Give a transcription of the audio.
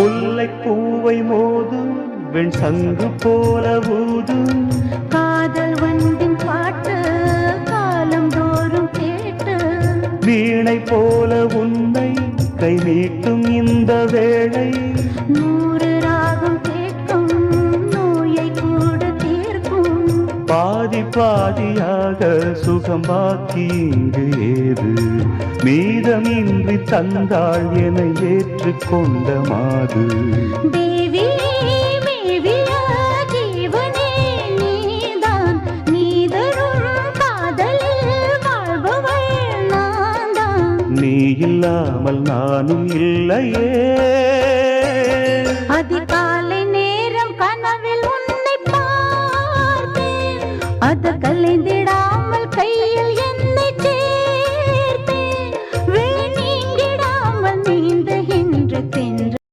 முல்லை பூவை மோதும் வெண் சங்கு போல ஊதும். காதல் வண்டின் பாட்டு காலம் தோறும் கேட்டு. வீணை போல உன்னை கை நீட்டும் இந்த வேளை. நூறு ராகம் கேட்கும் நோயை கூட தீர்க்கும். பாதி பாதியாக சுகம் பாக்கி இங்கு மீதமின்றி தந்தாள் என ஏற்றுக்கொண்ட மாது. நீ இல்லாமல் நானும் இல்லையே. அதிகாலை நேரம் கனவில் உன்னை பார்த்தேன். அது